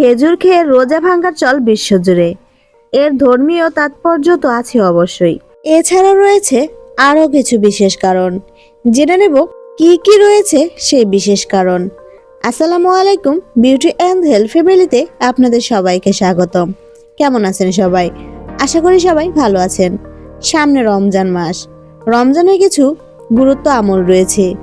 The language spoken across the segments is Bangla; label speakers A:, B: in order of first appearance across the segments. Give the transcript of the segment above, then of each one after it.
A: খেজুর খেয়ে রোজা ভাঙ্গার চল বিশ্বজুড়ে। এর ধর্মীয় তাৎপর্য তো আছে অবশ্যই। এছাড়াও রয়েছে আরও কিছু বিশেষ কারণ। জেনে নেব কি কি রয়েছে সেই বিশেষ কারণ। আসসালামু আলাইকুম, বিউটি অ্যান্ড হেলথ ফ্যামিলিতে আপনাদের সবাইকে স্বাগতম। কেমন আছেন সবাই? আশা করি সবাই ভালো আছেন। সামনে রমজান মাস। রমজানে কিছু গুরুত্ব আমল রয়েছে।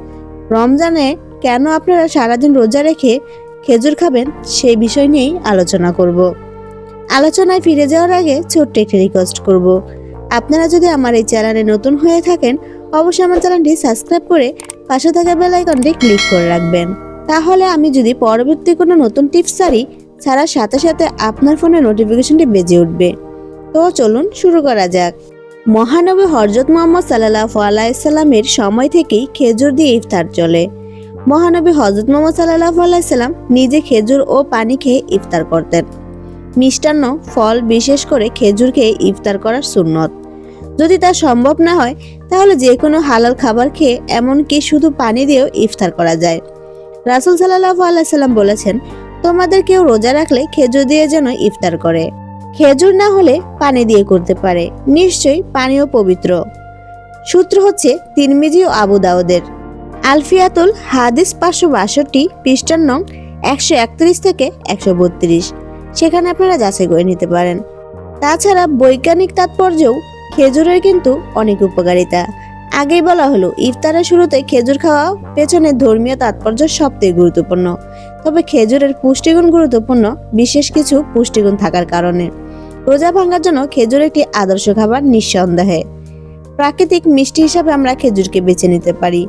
A: রমজানে কেন আপনারা সারাদিন রোজা রেখে খেজুর খাবেন, সেই বিষয় নিয়েই আলোচনা করব। আলোচনায় ফিরে যাওয়ার আগে ছোট্ট একটি রিকোয়েস্ট করব। আপনারা যদি আমার এই চ্যানেলে নতুন হয়ে থাকেন, অবশ্যই আমার চ্যানেলটি সাবস্ক্রাইব করে পাশে থাকা বেল আইকনটি ক্লিক করে রাখবেন। তাহলে আমি যদি পরবর্তী কোনো নতুন টিপস ছাড়ি ছাড়ার সাথে সাথে আপনার ফোনে নোটিফিকেশনটি বেজে উঠবে। তো চলুন শুরু করা যাক। মহানবী হরজত মোহাম্মদ সাল্লাহ আলাইসাল্লামের সময় থেকেই খেজুর দিয়ে ইফতার চলে। মহানবী হজরত মোহাম্মদ সাল্লাহ আলাইসাল্লাম নিজে খেজুর ও পানি খেয়ে ইফতার করতেন। মিষ্টান্ন ফল বিশেষ করে খেজুর খেয়ে ইফতার করার সুন্নত। যদি তা সম্ভব না হয়, তাহলে যে কোনো হালাল খাবার খেয়ে এমনকি শুধু পানি দিয়েও ইফতার করা যায়। রাসুল সাল্লাহ আলাইসাল্লাম বলেছেন, তোমাদের কেউ রোজা রাখলে খেজুর দিয়ে যেন ইফতার করে। খেজুর না হলে পানি দিয়ে করতে পারে। নিশ্চয়ই পানিও পবিত্র। সূত্র হচ্ছে তিরমিজি ও আবু দাউদের। আলফিয়াতুল হাদিস পাঁচশো বাষট্টি পৃষ্ঠার নং একশো একত্রিশ থেকে একশো বত্রিশ। সেখানে আপনারা যাচাই করে নিতে পারেন। তাছাড়া বৈজ্ঞানিক তাৎপর্যও খেজুরের কিন্তু অনেক উপকারিতা। আগেই বলা হলো, ইফতারের শুরুতে খেজুর খাওয়া পেছনে ধর্মীয় তাৎপর্য সবথেকে গুরুত্বপূর্ণ। তবে খেজুরের পুষ্টিগুণ গুরুত্বপূর্ণ, বিশেষ কিছু পুষ্টিগুণ থাকার কারণে। রোজা ভাঙার জন্য খেজুর একটি আদর্শ খাবার নিঃসন্দেহে। প্রাকৃতিক মিষ্টি হিসাবে আমরা খেজুরকে বেছে নিতে পারি।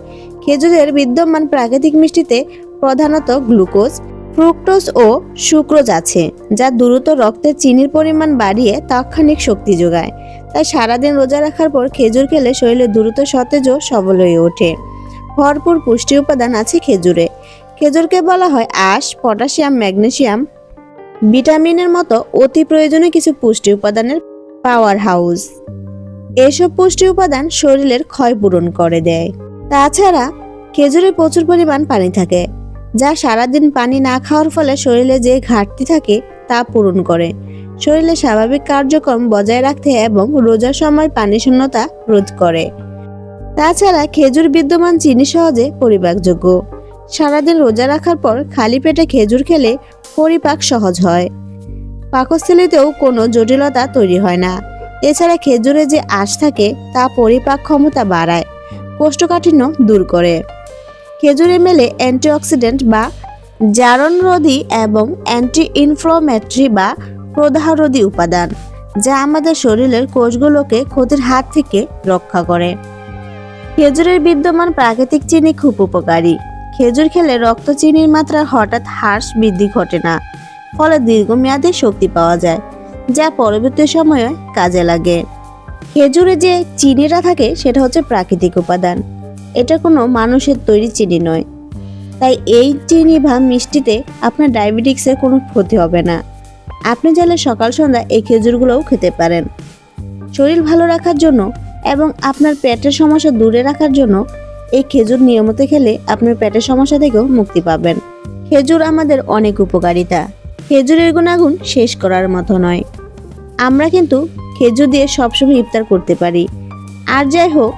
A: খেজুরের বিদ্যমান প্রাকৃতিক মিষ্টিতে প্রধানত গ্লুকোজ, ফ্রুক্টোজ ও সুক্রোজ আছে, যা দ্রুত রক্তে চিনির পরিমাণ বাড়িয়ে তাৎক্ষণিক শক্তি যোগায়। তাই সারাদিন রোজা রাখার পর খেজুর খেলে শরীরে দ্রুত সতেজ ও সবল হয়ে ওঠে। ভরপুর পুষ্টি উপাদান আছে খেজুরে। খেজুরকে বলা হয় আঁশ পটাশিয়াম, ম্যাগনেশিয়াম। ভিটামিনের মতো অতি প্রয়োজনীয় কিছু পুষ্টি উপাদানের পাওয়ার হাউস। এসব পুষ্টি উপাদান শরীরের ক্ষয় পূরণ করে দেয়। তাছাড়া খেজুরে প্রচুর পরিমাণ পানি থাকে, যা সারাদিন পানি না খাওয়ার ফলে শরীরে যে ঘাটতি থাকে তা পূরণ করে। শরীরে স্বাভাবিক কার্যক্রম বজায় রাখতে এবং রোজার সময় পানি শূন্যতা রোধ করে। তাছাড়া খেজুর বিদ্যমান চিনি সহজে পরিপাকযোগ্য। সারাদিন রোজা রাখার পর খালি পেটে খেজুর খেলে পরিপাক সহজ হয়। পাকস্থলীতেও কোনো জটিলতা তৈরি হয় না। এছাড়া খেজুরে যে আঁশ থাকে, তা পরিপাক ক্ষমতা বাড়ায়, কোষ্ঠকাঠিন্য দূর করে। খেজুরে মেলে অ্যান্টিঅক্সিডেন্ট বা জারণরোধী এবং অ্যান্টি ইনফ্লোমেটরি বা প্রদাহরোধী উপাদান, যা আমাদের শরীরের কোষগুলোকে ক্ষতির হাত থেকে রক্ষা করে। খেজুরের বিদ্যমান প্রাকৃতিক চিনি খুব উপকারী। খেজুর খেলে রক্ত চিনির মাত্রা হঠাৎ হ্রাস বৃদ্ধি ঘটে না, ফলে দীর্ঘমেয়াদে শক্তি পাওয়া যায়, যা পরবর্তী সময়ে কাজে লাগে। খেজুরে যে চিনিটা থাকে, সেটা হচ্ছে প্রাকৃতিক উপাদান। এটা কোনো মানুষের তৈরি চিনি নয়। তাই এই চিনি বা মিষ্টিতে আপনার ডায়াবেটিক্সের কোনো ক্ষতি হবে না। আপনি চাইলে সকাল, সন্ধ্যা এই খেজুরগুলোও খেতে পারেন। শরীর ভালো রাখার জন্য এবং আপনার পেটের সমস্যা দূরে রাখার জন্য এই খেজুর নিয়মিত খেলে আপনার পেটের সমস্যা থেকেও মুক্তি পাবেন। খেজুর আমাদের অনেক উপকারিতা। খেজুরের গুণাগুণ শেষ করার মতো নয়। আমরা কিন্তু খেজুর দিয়ে সবসময় ইফতার করতে পারি। আর যাই হোক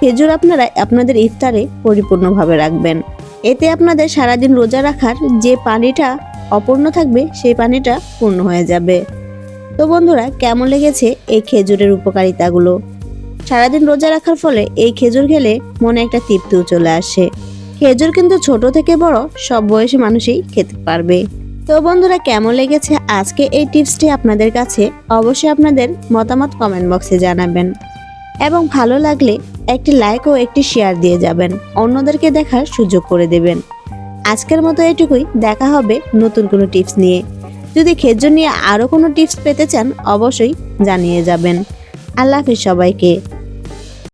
A: খেজুর আপনারা আপনাদের ইফতারে পরিপূর্ণভাবে রাখবেন। এতে আপনাদের সারাদিন রোজা রাখার যে পানিটা অপূর্ণ থাকবে, সেই পানিটা পূর্ণ হয়ে যাবে। তো বন্ধুরা, কেমন লেগেছে এই খেজুরের উপকারিতাগুলো? সারাদিন রোজা রাখার ফলে এই খেজুর খেলে মনে একটা তৃপ্তিও চলে আসে। খেজুর কিন্তু ছোট থেকে বড়, সব বয়সী মানুষই খেতে পারবে। তো বন্ধুরা, কেমন লেগেছে আজকে এই টিপসটি আপনাদের কাছে? অবশ্যই আপনাদের মতামত কমেন্ট বক্সে জানাবেন। এবং ভালো লাগলে একটি লাইক ও একটি শেয়ার দিয়ে যাবেন। অন্যদেরকে দেখার সুযোগ করে দেবেন। আজকের মতো এটুকুই। দেখা হবে নতুন কোনো টিপস নিয়ে। যদি খেজুর নিয়ে আরও কোনো টিপস পেতে চান, অবশ্যই জানিয়ে যাবেন। আল্লাহ হাফিজ সবাইকে।